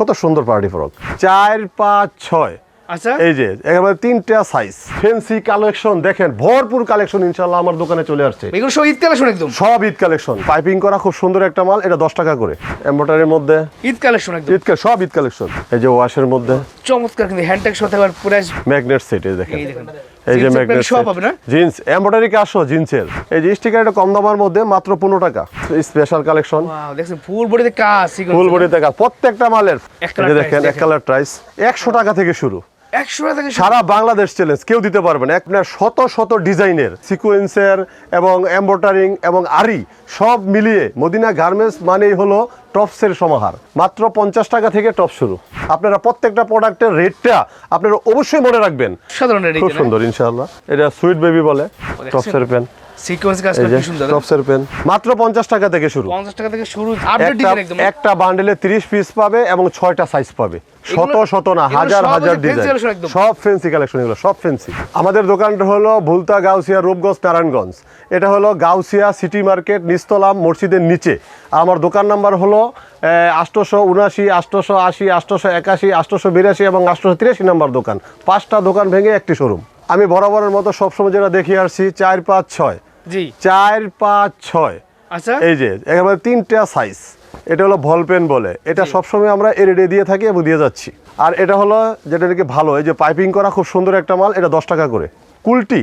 কত সুন্দর party frock. চার পাঁচ ছয়। আচ্ছা। এই যে একেবারে তিনটা সাইজ ফেন্সি কালেকশন দেখেন ভরপুর কালেকশন ইনশাল্লাহ আমার দোকানে চলে আসছে। এগুলো সব ঈদ কালেকশন একদম? সব ঈদ কালেকশন পাইপিং করা খুব সুন্দর একটা মাল এটা দশ টাকা করে। মধ্যে। ঈদ কালেকশন একদম। ঈদ সব ঈদ কালেকশন এই যে ওয়াশের মধ্যে। চমৎকার কিন্তু হ্যান্ডটেক সাথে আবার প্রাইস ম্যাগনেট সেট এই দেখেন। এই যে ম্যাগনেট সব হবে না? জিন্স এমব্রয়ডারি কাজ সহ জিন্সের এই যে স্টিকার এটা কম দামের মধ্যে মাত্র পনেরো টাকা। স্পেশাল কালেকশন ওয়াও দেখেন ফুল বডিতে কাজ ফুল বডিতে কাজ প্রত্যেকটা মালের। দেখেন এক কালার প্রাইস একশো টাকা থেকে শুরু। সারা বাংলাদেশ চ্যালেঞ্জ কেউ দিতে পারবে না। আপনার শত শত ডিজাইনের সিকোয়েন্সের এবং এম্বয়ডারিং এবং আরি সব মিলিয়ে মদিনা গার্মেন্টস মানেই হলো টপসের সমাহার। মাত্র পঞ্চাশ টাকা থেকে টপ শুরু। আপনারা প্রত্যেকটা প্রোডাক্টের রেটটা আপনারা অবশ্যই মনে রাখবেন। সাধারণ খুব সুন্দর ইনশাল্লাহ এটা সুইট বেবি বলে টপসের পেন সিকোয়েন্স কাজটা কি সুন্দর টপসের পেন মাত্র পঞ্চাশ টাকা থেকে শুরু। পঞ্চাশ টাকা থেকে শুরু আপডেট একটা ডিজাইন একদম। একটা বান্ডেলে তিরিশ পিস পাবে এবং ছয়টা সাইজ পাবে। শত শত না হাজার হাজার ডিজাইন সব ফেন্সি কালেকশন এগুলো সব ফেন্সি আমাদের দোকানটা হলো ভুলতা গাউসিয়া রূপগঞ্জ নারায়ণগঞ্জ। এটা হলো গাউসিয়া সিটি মার্কেট নিস্তলাম মসজিদের নিচে। আমার দোকান নাম্বার হলো আষ্টশো উনাশি আষ্টশো আশি আষ্টশো একাশি আষ্টশো বিরাশি এবং আষ্টশো তিরাশি নাম্বার দোকান। পাঁচটা দোকান ভেঙে একটি শোরুম আমি বরাবরের মতো সবসময় যেটা দেখিয়ে আসছি চার পাঁচ ছয়। জি। চার পাঁচ ছয়। আচ্ছা। এই যে একেবারে তিনটা সাইজ এটা হলো ভল পেন বলে। এটা সবসময় আমরা এরিডে দিয়ে থাকি এবং দিয়ে যাচ্ছি। আর এটা হলো যেটা নাকি ভালো এই যে পাইপিং করা খুব সুন্দর একটা মাল এটা দশ টাকা করে। কুলটি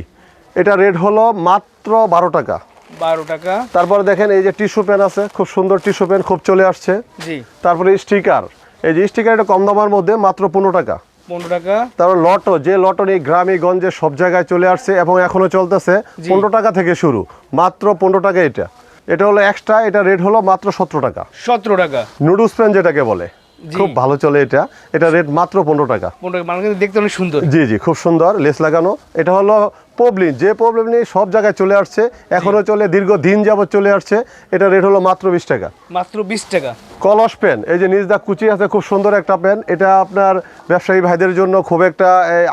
এটা রেট হলো মাত্র বারো টাকা। বারো টাকা। তারপরে দেখেন এই যে টিস্যু পেন আছে খুব সুন্দর টিস্যু পেন খুব চলে আসছে। জি। তারপরে স্টিকার এই যে স্টিকার এটা কম দামের মধ্যে মাত্র পনেরো টাকা। পনেরো টাকা। তারপর লটো যে লটো এই গ্রামে গঞ্জে সব জায়গায় চলে আসছে এবং এখনও চলতেছে পনেরো টাকা থেকে শুরু। মাত্র পনেরো টাকা এটা। এটা হলো এক্সট্রা এটা রেট হলো মাত্র সতেরো টাকা। সতেরো টাকা। নুডলস প্যান যেটাকে বলে। খুব ভালো চলে এটা। এটা রেট মাত্র পনেরো টাকা। পনেরো টাকা। দেখতে অনেক সুন্দর। জি জি খুব সুন্দর। লেস লাগানো। এটা হলো প্রবলেম যে প্রবলেম নিয়ে সব জায়গায় চলে আসছে। এখনও চলে দীর্ঘ দিন যাবৎ চলে আসছে। এটা রেট হলো মাত্র বিশ টাকা। মাত্র বিশ টাকা। কলস পেন এই যে নিজ দা কুচি আছে খুব সুন্দর একটা পেন। এটা আপনার ব্যবসায়ী ভাইদের জন্য খুব একটা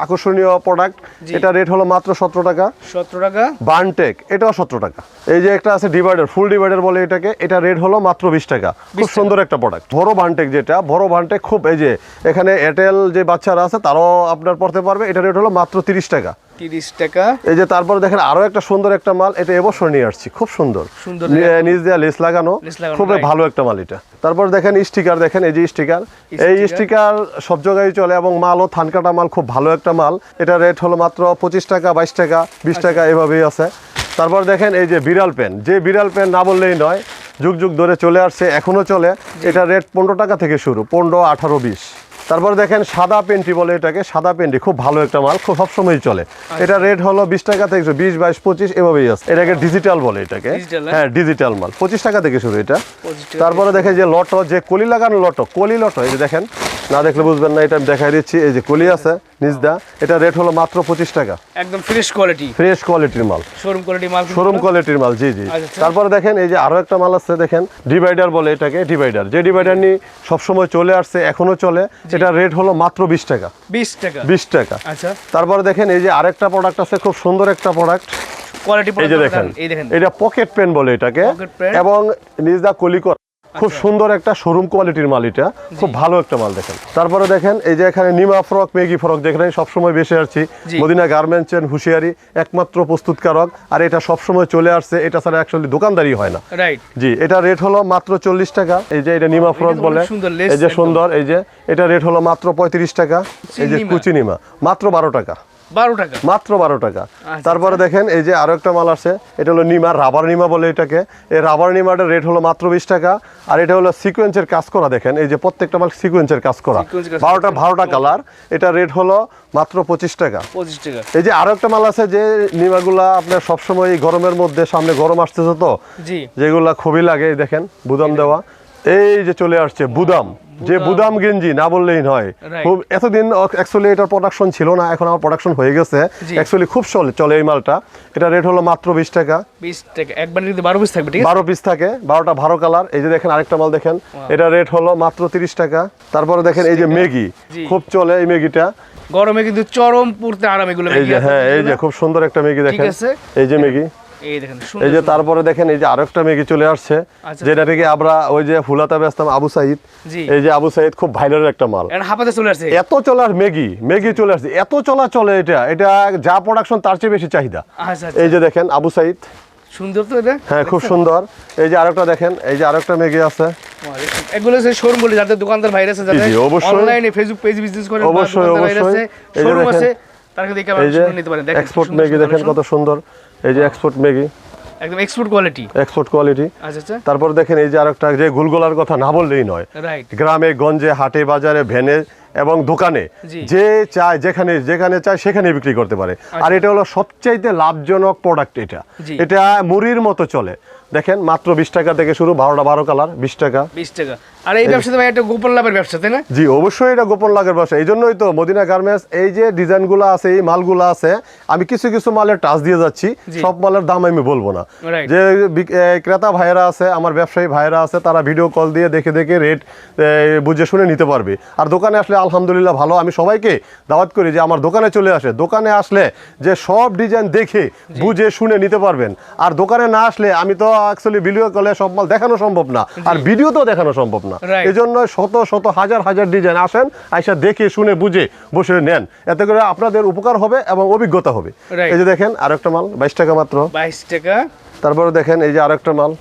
আকর্ষণীয় প্রোডাক্ট এটা রেট হলো মাত্র সতেরো টাকা। সতেরো টাকা। বানটেক এটাও সতেরো টাকা। এই যে একটা আছে ডিভাইডার ফুল ডিভাইডার বলে এটাকে এটা রেট হলো মাত্র বিশ টাকা। খুব সুন্দর একটা প্রোডাক্ট বড় বানটেক যেটা বড় বানটেক খুব এই যে এখানে এয়ারটেল যে বাচ্চারা আছে তারাও আপনার পড়তে পারবে। এটা রেট হলো মাত্র তিরিশ টাকা। তিরিশ টাকা। এই যে তারপর দেখেন আরও একটা সুন্দর একটা মাল এটা এবছর নিয়ে আসছি খুব সুন্দর। সুন্দর নি- নিচ দেওয়া লেস লাগানো খুবই ভালো একটা মাল এটা। তারপর দেখেন স্টিকার দেখেন এই যে স্টিকার। এই স্টিকার। সব জায়গায় চলে এবং মালও থান কাটা মাল খুব ভালো একটা মাল। এটা রেট হলো মাত্র পঁচিশ টাকা বাইশ টাকা বিশ আচ্ছা। টাকা এভাবেই আছে। তারপর দেখেন এই যে বিড়াল পেন যে বিড়াল পেন না বললেই নয় যুগ যুগ ধরে চলে আসছে এখনও চলে। এটা রেট পনেরো টাকা থেকে শুরু পনেরো আঠারো বিশ। তারপর দেখেন সাদা পেনটি বলে এটাকে সাদা পেন্টি খুব ভালো একটা মাল খুব সবসময় চলে। এটা রেট হলো বিশ টাকা থেকে বিশ বাইশ পঁচিশ এভাবেই আছে। এটাকে ডিজিটাল বলে এটাকে। হ্যাঁ? হ্যাঁ ডিজিটাল মাল পঁচিশ টাকা থেকে শুরু এটা। তারপরে দেখেন যে লটো যে কলি লাগানো লটো কলি লটো এই যে দেখেন না দেখলে বুঝবেন না এটা আমি দেখাই দিচ্ছি এই যে কলি আছে নিজদা এটা রেট হলো মাত্র পঁচিশ টাকা। একদম ফ্রেশ কোয়ালিটি ফ্রেশ কোয়ালিটির মাল। শোরুম কোয়ালিটি মাল শোরুম কোয়ালিটির মাল জি জি। আচ্ছা। তারপরে দেখেন এই যে আরও একটা মাল আছে দেখেন ডিভাইডার বলে এটাকে ডিভাইডার যে ডিভাইডার নিয়ে সবসময় চলে আসছে এখনও চলে এটা রেট হলো মাত্র বিশ টাকা। বিশ টাকা। বিশ টাকা। আচ্ছা। তারপরে দেখেন এই যে আরেকটা প্রোডাক্ট আছে খুব সুন্দর একটা প্রোডাক্ট কোয়ালিটি এই যে দেখেন এই দেখেন। এটা পকেট পেন বলে এটাকে। এবং নিজ এবং নিজদা কলিকর খুব সুন্দর একটা শোরুম কোয়ালিটির মাল এটা। খুব ভালো একটা মাল দেখেন। তারপরে দেখেন এই যে এখানে নিমা ফ্রক মেগি ফ্রক যেখানে সবসময় বেশি আসছি। মদিনা গার্মেন্টস এন্ড হুঁশিয়ারি একমাত্র প্রস্তুতকারক। আর এটা সবসময় চলে আসছে এটা ছাড়া অ্যাকচুয়ালি দোকানদারি হয় না। রাইট জি এটা রেট হলো মাত্র চল্লিশ টাকা। এই যে এটা নিমা ফ্রক বলে। এই যে সুন্দর এই যে এটা রেট হলো মাত্র পঁয়ত্রিশ টাকা। এই যে নিমা। কুচি নিমা। মাত্র বারো টাকা। বারো টাকা। মাত্র বারো টাকা। আচ্ছা, তারপরে দেখেন এই যে আরও একটা মাল আছে এটা হলো নিমা রাবার নিমা বলে এটাকে। এই রাবার নিমাটার রেট হলো মাত্র বিশ টাকা আর এটা হলো সিকোয়েন্সের কাজ করা দেখেন এই যে প্রত্যেকটা মাল সিকোয়েন্সের কাজ করা। বারোটা বারোটা কালার এটা রেট হলো মাত্র পঁচিশ টাকা। পঁচিশ টাকা। এই যে আরও একটা মাল আছে যে নিমাগুলা আপনার সবসময় এই গরমের মধ্যে সামনে গরম আসতেছে তো জি। যেগুলা খুবই লাগে দেখেন বুদাম দেওয়া। এই যে চলে আসছে বুদাম। যে বুদাম গেঞ্জি না বললেই নয়। খুব এতদিন অ্যাকচুয়ালি এটার প্রোডাকশন ছিল না এখন আমার প্রোডাকশন হয়ে গেছে। অ্যাকচুয়ালি খুব চলে চলে এই মালটা। এটা রেট হলো মাত্র বিশ টাকা। বিশ টাকা। একবার কিন্তু বারো পিস থাকবে ঠিক আছে? বারো পিস থাকে বারোটা ভালো কালার এই যে দেখেন আরেকটা মাল দেখেন। এটা রেট হলো মাত্র তিরিশ টাকা। তারপরে দেখেন এই যে ম্যাগি খুব চলে এই ম্যাগিটা গরমে কিন্তু চরম পড়তে আরাম এগুলো এই যে হ্যাঁ এই যে খুব সুন্দর একটা ম্যাগি দেখেন। এই যে ম্যাগি এই দেখেন এই যে তারপরে দেখেন এই যে আরেকটা মেগি চলে আসছে আচ্ছা। যেটা থেকে আমরা ওই যে ফুলাতা ব্যস্তাম আবু সাইদ। এই যে আবু সাইদ খুব ভাইরাল একটা মাল। হাফাতে চলে আসছে। এত চলার মেগি মেগি চলে আসছে। এত চলা চলে এটা। এটা যা প্রোডাকশন তার চেয়ে বেশি চাহিদা। আচ্ছা এই যে দেখেন আবু সাইদ। সুন্দর তো এটা? হ্যাঁ খুব সুন্দর। এই যে আরেকটা দেখেন এই যে আরেকটা মেগি আছে। এগুলো হচ্ছে শোরুম বলে যাদের দোকানদার ভাইরাস আছে যাদের অবশ্যই। অনলাইনে ফেসবুক পেজ বিজনেস করে অবশ্যই, অবশ্যই। শোরুম আছে। তার কাছে দেখে নিতে পারেন। দেখেন এক্সপোর্ট মেগি দেখেন কত সুন্দর। এই যে এক্সপোর্ট মেগি একদম এক্সপোর্ট কোয়ালিটি এক্সপোর্ট কোয়ালিটি আচ্ছা আচ্ছা। তারপর দেখেন এই যে আরেকটা যে গুলগোলার কথা না বললেই নয়। গ্রামে গঞ্জে হাটে বাজারে ভ্যানে এবং দোকানে যে চায় যেখানে যেখানে চায় সেখানে বিক্রি করতে পারে। আর এটা হলো সবচাইতে লাভজনক প্রোডাক্ট এটা। এটা মুড়ির মতো চলে। দেখেন মাত্র বিশ টাকা থেকে শুরু বারোটা বারো কালার বিশ টাকা। বিশ টাকা। আর এই ব্যবসাতে ভাই একটা গোপন লাভের ব্যবসা তাই না? জি অবশ্যই এটা গোপন লাভের ব্যবসা। এই জন্যই তো মদিনা গার্মেন্টস এই যে ডিজাইনগুলো আছে এই মালগুলো আছে আমি কিছু কিছু মালের টাচ দিয়ে যাচ্ছি। সব মালের দাম আমি বলব না। যে ক্রেতা ভাইয়েরা আছে আমার ব্যবসায়ী ভাইয়েরা আছে তারা ভিডিও কল দিয়ে দেখে দেখে রেট বুঝে শুনে নিতে পারবে। আর দোকানে আসলে আলহামদুলিল্লাহ ভালো। আমি সবাইকে দাওয়াত করি যে আমার দোকানে চলে আসে। দোকানে আসলে যে সব ডিজাইন দেখে বুঝে শুনে নিতে পারবেন। আর দোকানে না আসলে আমি তো অ্যাকচুয়ালি ভিডিও কলে সব মাল দেখানো সম্ভব না। আর ভিডিও তো দেখানো সম্ভব না। এই জন্য শত শত হাজার হাজার ডিজাইন আসেন আইসা দেখে শুনে বুঝে বসে নেন। এতে করে আপনাদের উপকার হবে এবং অভিজ্ঞতা হবে। এই যে দেখেন আরেকটা মাল বাইশ টাকা মাত্র। বাইশ টাকা। তারপরে দেখেন এই যে আরেকটা মাল।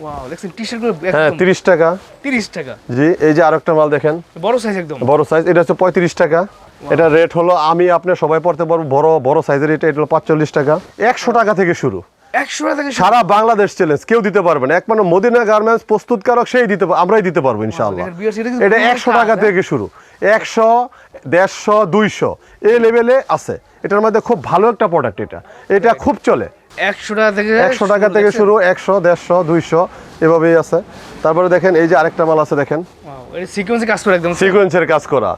হ্যাঁ তিরিশ টাকা। তিরিশ টাকা। জি এই যে আরেকটা মাল দেখেন। বড় সাইজ একদম। বড় সাইজ এটা হচ্ছে পঁয়ত্রিশ টাকা। এটা রেট হলো আমি আপনি সবাই পড়তে পারব বড় বড় সাইজের এটা এটা হলো পাঁচচল্লিশ টাকা। একশো টাকা থেকে শুরু। সারা বাংলাদেশ চ্যালেঞ্জ কেউ দিতে পারবে না। একমাত্র মদিনা গার্মেন্টস প্রস্তুতকারক সেই দিতে আমরাই দিতে পারব ইনশাআল্লাহ। এটা কিন্তু এটা একশো টাকা? থেকে শুরু। একশো দেড়শো দুইশো। এই লেভেলে আছে। এটার মধ্যে খুব ভালো একটা প্রোডাক্ট এটা। এটা খুব চলে। একশো টাকা থেকে একশো টাকা থেকে শুরু একশো দেড়শো দুইশো এভাবেই আছে। তারপরে দেখেন এই যে আরেকটা মাল আছে দেখেন। সিকোয়েন্সে কাজ করে একদম। সিকোয়েন্সের কাজ করা।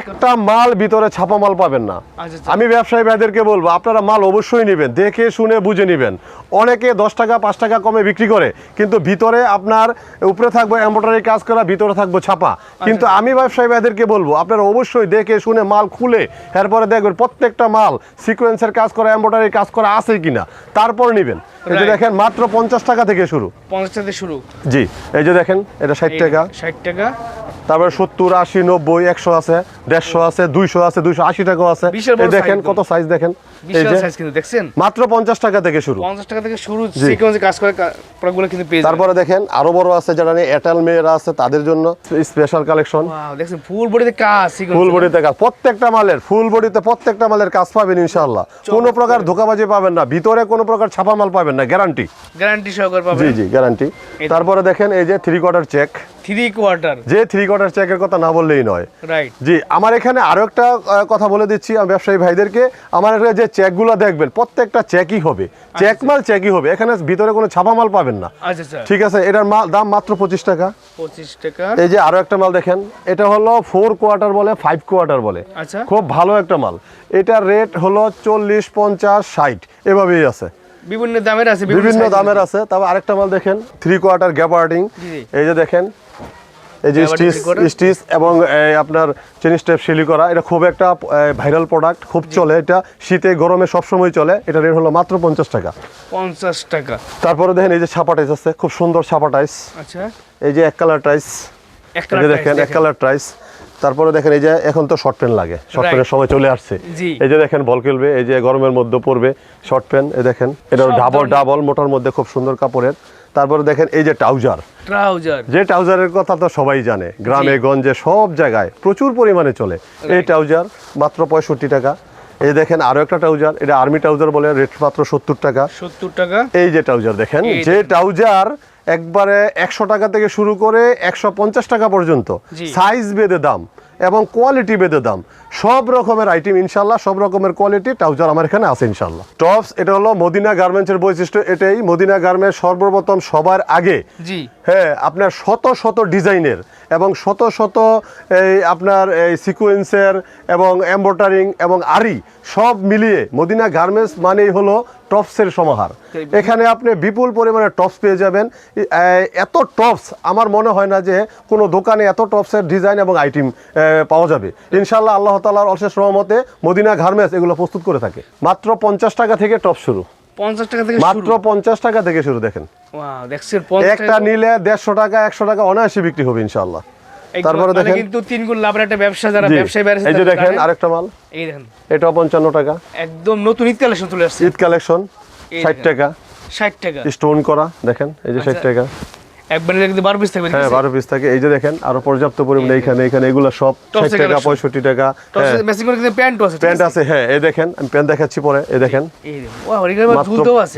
একটা মাল ভিতরে ছাপা মাল পাবেন না। আচ্ছা, আচ্ছা। আমি ব্যবসায়ী ভাইদেরকে বলব আপনারা মাল অবশ্যই নেবেন দেখে শুনে বুঝে নেবেন। অনেকে দশ টাকা পাঁচ টাকা কমে বিক্রি করে কিন্তু ভিতরে আপনার উপরে থাকবে এম্ব্রয়ডারি কাজ করা ভিতরে থাকব ছাপা। কিন্তু আচ্ছা। আমি ব্যবসায়ী ভাইদেরকে বলব আপনারা অবশ্যই দেখে শুনে মাল খুলে এরপরে দেখবেন প্রত্যেকটা মাল সিকোয়েন্সের কাজ করা এম্ব্রয়ডারি কাজ করা আছে কিনা তারপর নেবেন। এই যে দেখেন মাত্র পঞ্চাশ টাকা থেকে শুরু। পঞ্চাশ টাকা থেকে শুরু। জি এই যে দেখেন এটা ষাট টাকা। ষাট টাকা। তারপরে সত্তর আশি নব্বই একশো আছে। দেড়শো আছে দুইশো আছে দুইশো আশি টাকাও আছে। দেখেন কত সাইজ দেখেন। মাত্র পঞ্চাশ টাকা থেকে শুরু। পঞ্চাশ টাকা থেকে শুরু কাজ করে প্রোডাক্টগুলো কিন্তু পেয়ে তারপরে দেখেন আরও বড় আছে যারা এটাল মেয়েরা আছে তাদের জন্য স্পেশাল কালেকশন Wow, দেখছেন ফুল বডিতে কাজ সিকোয়েন্স ফুল বডিতে কাজ প্রত্যেকটা মালের ফুল বডিতে প্রত্যেকটা মালের কাজ পাবেন কোনো প্রকার ধোকাবাজি পাবেন না ভিতরে কোনো প্রকার ছাপা মাল পাবেন না গ্যারান্টি গ্যারান্টি সহকারে জি পাবেন জি গ্যারান্টি তারপরে দেখেন এই যে three quarter check three quarter যে থ্রি কোয়ার্টার চেকের কথা না বললেই নয়। রাইট জি আমার এখানে আরও একটা কথা বলে দিচ্ছি আমি ব্যবসায়ী ভাইদেরকে। আমার এখানে যে চেকগুলো দেখবেন প্রত্যেকটা চেকই হবে। চেক মাল চেকই হবে এখানে ভিতরে কোনো ছাপা মাল পাবেন না। আচ্ছা আচ্ছা। ঠিক আছে এটার মাল দাম মাত্র পঁচিশ টাকা। পঁচিশ টাকা। এই যে আরও একটা মাল দেখেন এটা হলো ফোর কোয়ার্টার বলে ফাইভ কোয়ার্টার বলে। আচ্ছা। খুব ভালো একটা মাল। এটার রেট হলো চল্লিশ পঞ্চাশ ষাট এভাবেই আছে। বিভিন্ন দামের আছে বিভিন্ন দামের আছে তবে আরেকটা মাল দেখেন থ্রি কোয়ার্টার গ্যাপার্টিং। এই যে দেখেন এই যে স্টিচ স্টিচ এবং আপনার চেন স্টেপ শিলি করা এটা খুব একটা ভাইরাল প্রোডাক্ট খুব চলে এটা। শীতে গরমে সবসময় চলে এটা রেট হলো মাত্র পঞ্চাশ টাকা। পঞ্চাশ টাকা। তারপরে দেখেন এই যে ছাপা টাইস আছে খুব সুন্দর ছাপা টাইস আচ্ছা। এই যে এক কালার টাইস এক কালার দেখেন এক কালার টাইস তারপরে দেখেন এই যে এখন তো শর্ট প্যান্ট লাগে। শর্ট প্যান্টের সময় চলে আসছে। জি। এই যে দেখেন বল খেলবে এই যে গরমের মধ্যে পড়বে শর্ট প্যান্ট এই দেখেন। এটা ডাবল ডাবল মোটার মধ্যে খুব সুন্দর কাপড়ের। তারপরে দেখেন এই যে ট্রাউজার। ট্রাউজার। যে ট্রাউজারের কথা তো সবাই জানে গ্রামে গঞ্জে সব জায়গায় প্রচুর পরিমাণে চলে। এই ট্রাউজার মাত্র পঁয়ষট্টি টাকা। এই দেখেন আরও একটা ট্রাউজার এটা আর্মি ট্রাউজার বলে রেট মাত্র সত্তর টাকা। সত্তর টাকা। এই যে ট্রাউজার দেখেন যে ট্রাউজার একবারে একশো টাকা থেকে শুরু করে একশো পঞ্চাশ টাকা পর্যন্ত। সাইজ বেঁধে দাম এবং কোয়ালিটি বেঁধে দাম। সব রকমের আইটেম ইনশাল্লাহ সব রকমের কোয়ালিটি ট্রাউজার আমার এখানে আছে ইনশাল্লাহ টপস এটা হলো মদিনা গার্মেন্টসের বৈশিষ্ট্য এটাই। মদিনা গার্মেন্টস সর্বপ্রথম সবার আগে। জি। হ্যাঁ আপনার শত শত ডিজাইনের এবং শত শত এই আপনার এই সিকুয়েন্সের এবং এম্ব্রয়ডারিং এবং আরি সব মিলিয়ে মদিনা গার্মেন্টস মানেই হলো টপসের সমাহার। এখানে আপনি বিপুল পরিমাণে টপস পেয়ে যাবেন। এত টপস আমার মনে হয় না যে কোনো দোকানে এত টপসের ডিজাইন এবং আইটেম পাওয়া যাবে। ইনশাল্লাহ আল্লাহ তালার অশেষ রহমতে মদিনা গার্মেন্টস এগুলো প্রস্তুত করে থাকে। মাত্র পঞ্চাশ টাকা থেকে টপ শুরু। পঞ্চাশ টাকা থেকে মাত্র পঞ্চাশ টাকা থেকে শুরু দেখেন। ওয়াও দেখছেন পঞ্চাশ একটা নিলে দেড়শো টাকা একশো টাকা অনায়াসে বিক্রি হবে ইনশাল্লাহ তারপরে দেখেন কিন্তু তিন গুণ লাভের একটা ব্যবসা যারা ব্যবসায়ী এই যে দেখেন আরেকটা মাল। এই দেখেন। টাকা। একদম নতুন ঈদ কালেকশন চলে আসছে। ঈদ কালেকশন এই ষাট দেখেন। টাকা। ষাট টাকা। স্টোন করা দেখেন এই যে ষাট আচ্ছা। টাকা। নিলে কিন্তু বারো পিস থাকবে হ্যাঁ বারো পিস থাকে। এই যে দেখেন আরও পর্যাপ্ত পরিমাণে এখানে এখানে এগুলো সব ষাট টাকা পঁয়ষট্টি টাকা হ্যাঁ। করে কিন্তু প্যান্টও আছে প্যান্ট আছে? হ্যাঁ এই দেখেন আমি প্যান্ট দেখাচ্ছি পরে এই দেখেন।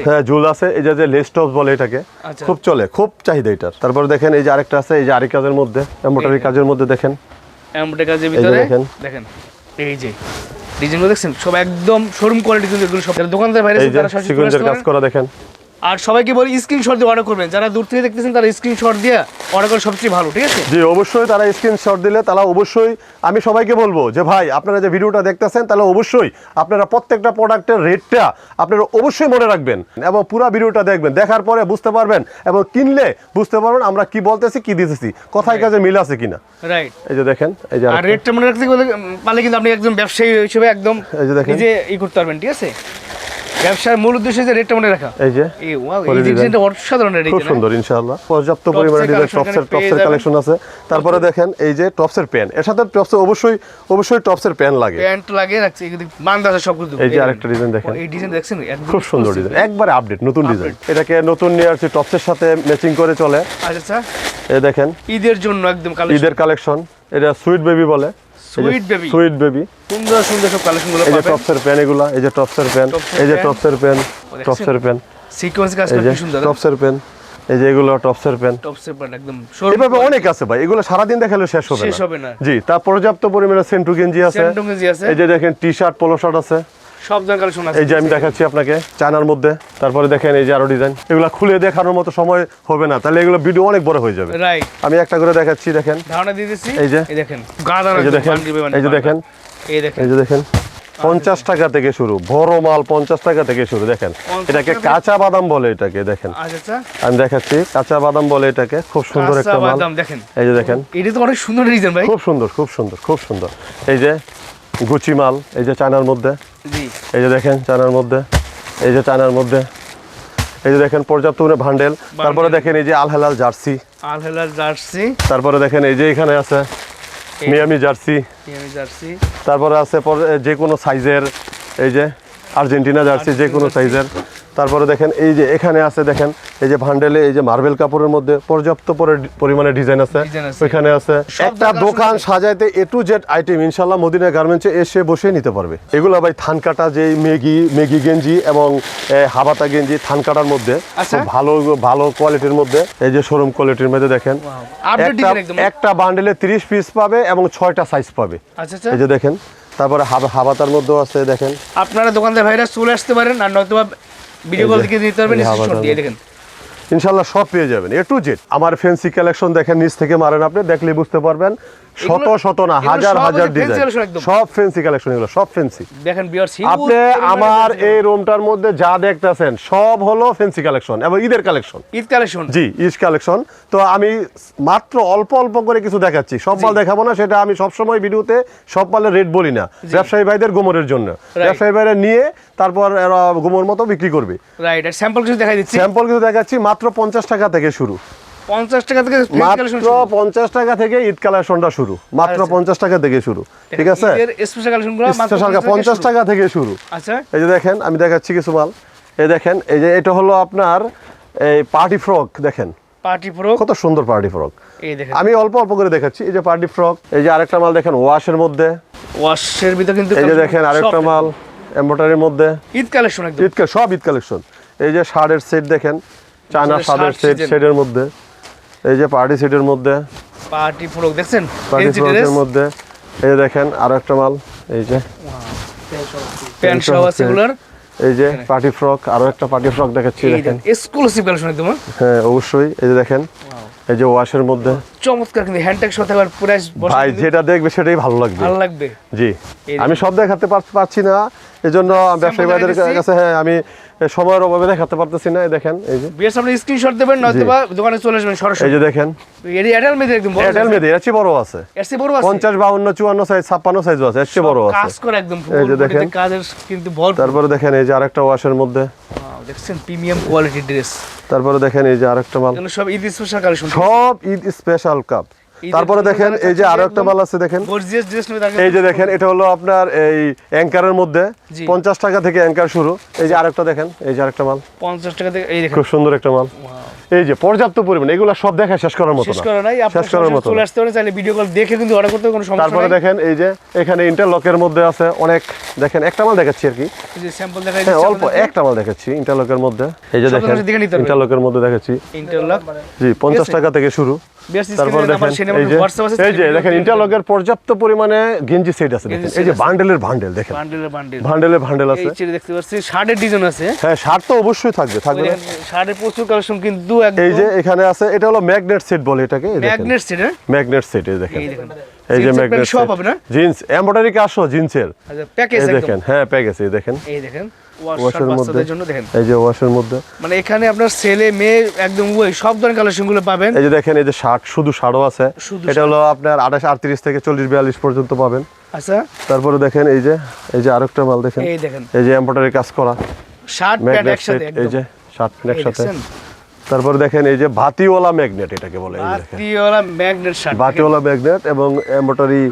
হ্যাঁ ঝুল আছে এই যে লেস টপস বলে এটাকে আচ্ছা। খুব চলে খুব চাহিদা এটার। তারপর দেখেন এই যে আরেকটা আছে এই যে আরেক কাজের মধ্যে এম্বোটারি কাজের মধ্যে দেখেন। এমব্রয়ডারি কাজের ভিতরে দেখেন। দেখেন এই যে ডিজাইনগুলো দেখছেন সব একদম শোরুম কোয়ালিটি কিন্তু এগুলো সব দোকানদার বাইরে তারা কাজ করা দেখেন। আর সবাইকে বলি স্ক্রিনশট দিয়ে অর্ডার করবেন। যারা দূর থেকে দেখতেছেন তারা স্ক্রিনশট দিয়ে অর্ডার করে সবচেয়ে ভালো ঠিক আছে? জি অবশ্যই তারা স্ক্রিনশট দিলে তারা অবশ্যই আমি সবাইকে বলব যে ভাই আপনারা যে ভিডিওটা দেখতেছেন তাহলে অবশ্যই আপনারা প্রত্যেকটা প্রোডাক্টের রেটটা আপনারা অবশ্যই মনে রাখবেন এবং পুরো ভিডিওটা দেখবেন। দেখার পরে বুঝতে পারবেন এবং কিনলে বুঝতে পারবেন আমরা কি বলতেছি কি দিতেছি কথায় কাজে মিল আছে কিনা। রাইট এই যে দেখেন এই যে আর রেটটা মনে রাখতে পারলে কিন্তু আপনি একজন ব্যবসায়ী হিসেবে একদম এই যে দেখেন। নিজে ই করতে পারবেন ঠিক আছে? ব্যবসার মূল উদ্দেশ্য যে রেটটা মনে রাখা। এই যে এই। ডিজাইনটা অসাধারণ খুব সুন্দর ইনশাআল্লাহ। পর্যাপ্ত পরিমাণে ডিজাইন টপসের টপসের কালেকশন আছে। তারপরে দেখেন এই যে টপসের প্যান এর সাথে টপসের অবশ্যই অবশ্যই টপসের প্যান লাগে। প্যান্ট লাগে রাখছে আছে সব কিছু এই যে আরেকটা ডিজাইন দেখেন। এই ডিজাইন দেখছেন? খুব সুন্দর ডিজাইন একবারে আপডেট নতুন ডিজাইন এটাকে নতুন নিয়ে আসছি টপসের সাথে ম্যাচিং করে চলে। আচ্ছা আচ্ছা। এই দেখেন। ঈদের জন্য একদম কালেকশন ঈদের কালেকশন এটা সুইট বেবি বলে। সুইট বেবি সুইট বেবি সুন্দর সুন্দর সব কালেকশনগুলো পাবেন এই যে টপসের প্যান এগুলা এই যে টপসের প্যান এই যে টপসের প্যান টপসের প্যান সিকোয়েন্স কাজ করে সুন্দর টপসের প্যান এই যে এগুলো টপসের প্যান টপসের প্যান একদম এভাবে অনেক আছে ভাই এগুলো সারাদিন দেখালে শেষ হবে শেষ হবে না। জি তার পর্যাপ্ত পরিমাণে সেন্টু গেঞ্জি আছে। স্যান্ডুঙ্গি আছে। এই যে দেখেন টি শার্ট পোলো শার্ট আছে। সব ধরনের কালেকশন আছে। এই যে আমি দেখাচ্ছি আপনাকে চায়নার মধ্যে তারপরে দেখেন এই যে আরও ডিজাইন এগুলো খুলে দেখানোর মতো সময় হবে না তাহলে এগুলো ভিডিও অনেক বড় হয়ে যাবে। রাইট আমি একটা করে দেখাচ্ছি দেখেন। ধারণা দিয়ে দিচ্ছি। এই যে। এই দেখেন গাদা এই যে দেখেন এই যে দেখেন। এই দেখেন। এই যে দেখেন পঞ্চাশ টাকা থেকে শুরু বড় মাল পঞ্চাশ টাকা থেকে শুরু দেখেন। এটাকে কাঁচা বাদাম বলে এটাকে দেখেন। আচ্ছা আচ্ছা। আমি দেখাচ্ছি কাঁচা বাদাম বলে এটাকে খুব সুন্দর একটা মাল। দেখেন। এই যে দেখেন। এটা তো অনেক সুন্দর ডিজাইন ভাই। খুব সুন্দর খুব সুন্দর খুব সুন্দর। এই যে গুচি মাল এই যে চায়নার মধ্যে। এই যে দেখেন চায়নার মধ্যে এই যে চায়নার মধ্যে। এই যে দেখেন পর্যাপ্ত ভান্ডেল। তারপরে দেখেন এই যে Al Hilal jersey. Al Hilal jersey. তারপরে দেখেন এই যে এখানে আছে মিয়ামি জার্সি। Miami jersey. তারপরে আছে যে কোনো সাইজের এই যে আর্জেন্টিনা জার্সি যে কোনো সাইজের। তারপরে দেখেন এই যে এখানে আছে দেখেন এই যে ভান্ডেলে এই যে মার্বেল কাপড়ের মধ্যে পর্যাপ্ত পরি- পরিমাণে ডিজাইন আছে। ওইখানে আছে। একটা দোকান সাজাইতে এ টু জেড আইটেম ইনশাল্লাহ মদিনা গার্মেন্টসে এসে বসে নিতে পারবে। এগুলো ভাই থান কাটা যে মেগি মেগি গেঞ্জি এবং হাবাতা গেঞ্জি থান কাটার মধ্যে আচ্ছা। ভালো ভালো কোয়ালিটির মধ্যে। এই যে শোরুম কোয়ালিটির মধ্যে দেখেন একটা বান্ডেলে তিরিশ পিস পাবে এবং ছয়টা সাইজ পাবে। আচ্ছা আচ্ছা। এই যে দেখেন তারপরে হাবাতার মধ্যেও আছে দেখেন। আপনারা দোকানদার ভাইরা চলে আসতে পারেন আর নয়তো ভিডিও কল থেকে নিতে পারবেন দিয়ে দেখেন। ইনশাল্লাহ সব পেয়ে যাবেন। এ টু জেড আমার ফ্যান্সি কালেকশন দেখেন, নিচ থেকে মারেন আপনি দেখলে বুঝতে পারবেন। শত শত না হাজার হাজার ডিজাইন সব ফ্যান্সি কালেকশন এগুলো সব ফ্যান্সি দেখেন আপনি আমার এই রুমটার মধ্যে যা দেখতেছেন সব হলো ফ্যান্সি কালেকশন এবং ঈদের কালেকশন ঈদ কালেকশন জি ইজ কালেকশন তো আমি মাত্র অল্প অল্প করে কিছু দেখাচ্ছি। সব মাল দেখাবো না সেটা আমি সবসময় ভিডিওতে সব মালের রেট বলি না। ব্যবসায়ী ভাইদের গোমরের জন্য। ব্যবসায়ী ভাইরা নিয়ে তারপর গোমর মতো বিক্রি করবে। রাইট স্যাম্পল কিছু দেখাই দিচ্ছি। স্যাম্পল কিছু দেখাচ্ছি মাত্র পঞ্চাশ টাকা থেকে শুরু। পঞ্চাশ টাকা থেকে মাত্র পঞ্চাশ টাকা থেকে ঈদ কালেকশনটা শুরু। মাত্র আচ্ছা। পঞ্চাশ টাকা থেকে শুরু। ঠিক আছে? এর স্পেশাল কালেকশন স্পেশাল 50 পঞ্চাশ টাকা থেকে শুরু। আচ্ছা। এই যে দেখেন আমি দেখাচ্ছি কিছু মাল। এই দেখেন এই যে এটা হলো আপনার এই পার্টি ফ্রক দেখেন। পার্টি প্রো কত সুন্দর পার্টি ফ্রক। এই দেখেন। আমি অল্প অল্প করে দেখাচ্ছি। এই যে পার্টি ফ্রক এই যে আরেকটা মাল দেখেন ওয়াশের মধ্যে। ওয়াশের ভিতর কিন্তু এই যে দেখেন আরেকটা মাল এম্বোটারির মধ্যে। ঈদ কালেকশন একদম। ঈদ সব ঈদ কালেকশন। এই যে শার্টের সেট দেখেন চায়না শার্টের সেট। সেটের মধ্যে। এই যে পার্টি সেটের মধ্যে। পার্টি প্রো দেখছেন? পার্টি ফ্রকের মধ্যে। এই যে দেখেন আরও একটা মাল এই যে। প্যান্ট সহ আছে এই যে পার্টি ফ্রক আরও একটা পার্টি ফ্রক দেখাচ্ছি দেখেন। এক্সক্লুসিভ কালেকশন হ্যাঁ? অবশ্যই এই যে দেখেন। এই যে ওয়াশের মধ্যে। চমৎকার কিন্তু হ্যান্ডটেক সাথে আবার প্রাইস ভাই যেটা দেখবে সেটাই ভালো লাগবে। ভালো লাগবে। জি। আমি সব দেখাতে পার- পারছি না এজন্য ব্যবসায়ী ভাইদের কাছে হ্যাঁ আমি সময়ের অভাবে দেখাতে পারতেছি না এই দেখেন এই যে। বিয়ের সামনে স্ক্রিনশট দেবেন নয়তো বা দোকানে চলে আসবেন এই যে দেখেন। একদম বড় এর চেয়ে বড় আছে। এর চেয়ে বড় আছে? পঞ্চাশ বাউন্ন চুয়ান্ন সাইজ ছাপ্পান্ন সাইজ আছে এর চেয়ে বড় আছে। কাজ করে একদম এই যে দেখেন। কাজের কিন্তু ভর তারপরে দেখেন এই যে আরেকটা ওয়াশের মধ্যে। দেখছেন প্রিমিয়াম কোয়ালিটি ড্রেস তারপরে দেখেন এই যে আরেকটা মাল। সব ঈদ স্পেশাল কালেকশন সব ঈদ স্পেশাল কাপ তারপরে দেখেন এই যে আরও একটা মাল আছে দেখেন। এই যে দেখেন এটা হলো আপনার এই অ্যাঙ্কারের মধ্যে পঞ্চাশ টাকা থেকে অ্যাঙ্কার শুরু। এই যে আরেকটা দেখেন এই যে আরেকটা মাল পঞ্চাশ টাকা থেকে এই খুব সুন্দর একটা মাল এই যে পর্যাপ্ত পরিমাণ এগুলো সব দেখা শেষ করার মতো শেষ করা নাই শেষ করার মতো চলে আসতে পারেন চাইলে ভিডিও কল দেখে কিন্তু অর্ডার করতে কোনো সমস্যা তারপরে দেখেন এই যে এখানে ইন্টারলকের মধ্যে আছে অনেক দেখেন একটা মাল দেখাচ্ছি আর কি। এই যে স্যাম্পল দেখাই হ্যাঁ অল্প একটা মাল দেখাচ্ছি ইন্টারলকের মধ্যে। এই যে দেখেন। ইন্টারলকের মধ্যে দেখাচ্ছি। ইন্টারলক জি পঞ্চাশ টাকা থেকে শুরু। এই যে দেখেন ইন্টারলকের পর্যাপ্ত পরিমাণে গেঞ্জি সেট আছে দেখেন। এই যে বান্ডেলের বান্ডেল দেখেন। বান্ডেলের বান্ডেল বান্ডেলের বান্ডেল আছে। এই দেখতে পাচ্ছি। শার্টের ডিজাইন আছে। হ্যাঁ শার্ট তো অবশ্যই থাকবে থাকবে শার্টের প্রচুর কালেকশন কিন্তু এই যে এখানে আছে এটা হলো ম্যাগনেট সেট বলে এটাকে ম্যাগনেট সেট ম্যাগনেট সেট এই দেখেন। এই যে ম্যাগনেট সব হবে না? জিন্স এমব্রয়ডারি কাজ সহ জিন্সের আচ্ছা প্যাকেজ দেখেন হ্যাঁ প্যাকেজ এই দেখেন। এই দেখেন। ওয়াশ ওয়াশের মধ্যে জন্য দেখেন। এই যে ওয়াশের মধ্যে। মানে এখানে আপনার ছেলে মেয়ে একদম ওই সব ধরনের কালেকশনগুলো পাবেন। এই যে দেখেন এই যে শার্ট শুধু শার্টও আছে। এটা হলো আপনার আঠাশ আটত্রিশ থেকে চল্লিশ বিয়াল্লিশ পর্যন্ত পাবেন। আচ্ছা। তারপরে দেখেন এই যে এই যে আরেকটা মাল দেখেন। এই দেখেন। এই যে এমব্রয়ডারি কাজ করা। শার্ট প্যান্ট একসাথে এই যে শার্ট এই একসাথে? তারপরে দেখেন এই যে ভাতিওয়ালা ম্যাগনেট এটাকে বলে দেখেন। Magnet shirt. বাটিওয়ালা ম্যাগনেট এবং এমব্রয়ডারি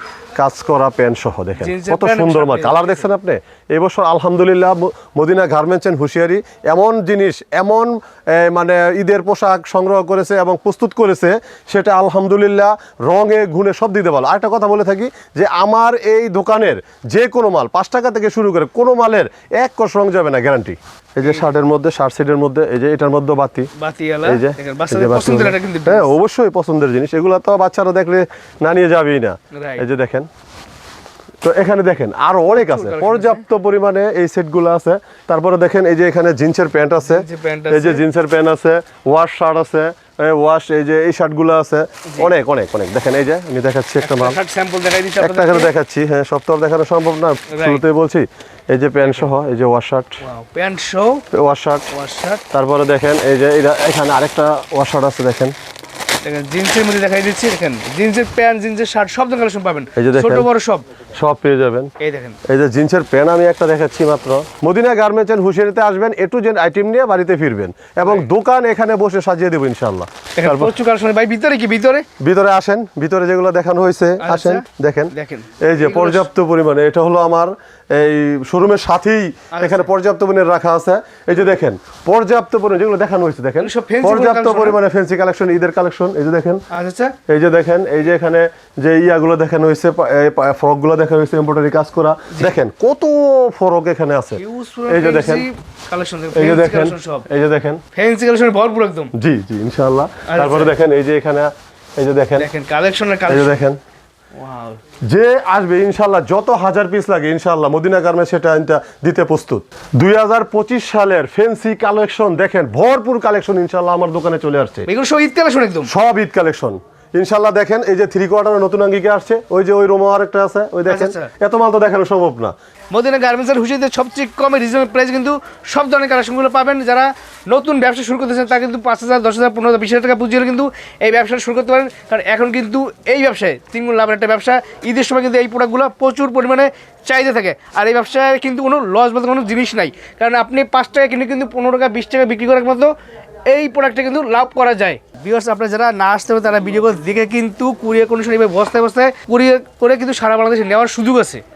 কাজ করা প্যান্ট সহ দেখেন। কত সুন্দর মাল। কালার দেখছেন আপনি? এই বছর আলহামদুলিল্লাহ মদিনা গার্মেন্টস এন্ড হুঁশিয়ারি এমন জিনিস এমন মানে ঈদের পোশাক সংগ্রহ করেছে এবং প্রস্তুত করেছে সেটা আলহামদুলিল্লাহ রঙে গুণে সব দিতে ভালো। আরেকটা কথা বলে থাকি যে আমার এই দোকানের যে কোনো মাল পাঁচ টাকা থেকে শুরু করে কোনো মালের এক কষ রং যাবে না গ্যারান্টি এই যে শার্টের মধ্যে শার্ট সেটের মধ্যে এই যে এটার মধ্যে বাতি। এই যে হ্যাঁ অবশ্যই পছন্দের জিনিস। এগুলো তো বাচ্চারা দেখলে না নিয়ে যাবেই না। এই যে দেখেন। তো এখানে দেখেন আরও অনেক আছে। পর্যাপ্ত পরিমাণে এই সেটগুলো আছে। তারপরে দেখেন এই যে এখানে জিন্সের প্যান্ট আছে। এই যে জিন্সের প্যান্ট আছে ওয়াশ শার্ট আছে। ওয়াশ এই যে এই শার্টগুলো আছে। অনেক অনেক অনেক। দেখেন এই যে আমি দেখাচ্ছি একটা মাল। স্যাম্পল দেখাই দিচ্ছি একটা করে দেখাচ্ছি হ্যাঁ সব তো দেখানো সম্ভব না। শুরুতে বলছি এই যে প্যান্ট সহ এই যে wash shirt pant show wash shirt wash shirt তারপরে দেখেন এই যে এটা এখানে আরেকটা ওয়াশ শার্ট আছে দেখেন। দেখেন জিন্সের মধ্যে দেখাই দিচ্ছি দেখেন জিন্সের প্যান্ট জিন্সের শার্ট সব ধরনের কালেকশন পাবেন। ছোট বড় সব। সব পেয়ে যাবেন। এই দেখেন। এই যে জিন্সের প্যান্ট আমি একটা দেখাচ্ছি মাত্র। মদিনা গার্মেন্টস এন্ড হুশিয়ারিতে আসবেন এ টু জেড আইটেম নিয়ে বাড়িতে ফিরবেন এবং দোকান এখানে বসে সাজিয়ে দেবো প্রচুর কালেকশন ভাই ভিতরে কি? ভিতরে? ভিতরে আসেন ভিতরে যেগুলো দেখানো হয়েছে আচ্ছা। আসেন দেখেন। দেখেন। এই যে পর্যাপ্ত পরিমাণে এটা হলো আমার এই শোরুমের সাথেই আচ্ছা। এখানে পর্যাপ্ত পরিমাণে রাখা আছে এই যে দেখেন পর্যাপ্ত পরিমাণে যেগুলো দেখানো হয়েছে দেখেন পর্যাপ্ত পরিমাণে ফ্যান্সি কালেকশন ঈদের কালেকশন এই যে দেখেন আচ্ছা আচ্ছা এই যে দেখেন এই যে এখানে যে ইয়াগুলো দেখানো হয়েছে ফ্রকগুলো দেখানো হয়েছে এমব্রয়ডারি কাজ করা দেখেন কত ফরক এখানে আছে এই যে দেখেন এই যে দেখেন এই যে দেখেন ফ্যান্সি কালেকশন ভরপুর একদম জি জি ইনশাআল্লাহ তারপরে দেখেন এই যে এখানে এই যে দেখেন দেখেন কালেকশনের এই যে দেখেন যে আসবে ইনশাল্লাহ যত হাজার পিস লাগে ইনশাল্লাহ মদিনা গার্মেন্টস সেটা দিতে প্রস্তুত। দুই হাজার পঁচিশ সালের ফেন্সি কালেকশন দেখেন ভরপুর কালেকশন ইনশাল্লাহ আমার দোকানে চলে আসছে। সব ঈদ কালেকশন একদম? সব ঈদ কালেকশন ইনশাল্লাহ দেখেন এই যে থ্রি কোয়ার্টারের নতুন আঙ্গিকে আসছে ওই যে ওই রোমো আরেকটা আছে ওই দেখেন আচ্ছা, এত মাল তো দেখানো সম্ভব না। মদিনা গার্মেন্টসের হুশিতে সবচেয়ে কম রিজনেবল প্রাইস কিন্তু সব ধরনের কালেকশনগুলো পাবেন। যারা নতুন ব্যবসা শুরু করতেছেন তা কিন্তু পাঁচ হাজার দশ হাজার পনেরো হাজার বিশ হাজার টাকা পুঁজি কিন্তু এই ব্যবসা শুরু করতে পারেন। কারণ এখন কিন্তু এই ব্যবসায় তিনগুণ লাভের একটা ব্যবসা ঈদের সময় কিন্তু এই প্রোডাক্টগুলো প্রচুর পরিমাণে চাহিদা থাকে। আর এই ব্যবসায় কিন্তু কোনো লস বলতে কোনো জিনিস নাই। কারণ আপনি পাঁচ টাকা কিনে কিন্তু পনেরো টাকা বিশ টাকা বিক্রি করার মতো এই প্রোডাক্টটা কিন্তু লাভ করা যায়। বিকজ আপনারা যারা না আসতে হবে তারা ভিডিও দেখে কিন্তু কুরিয়ার কন্ডিশন বস্তায় বস্তায় কুরিয়ার করে কিন্তু সারা বাংলাদেশে নেওয়ার সুযোগ আছে।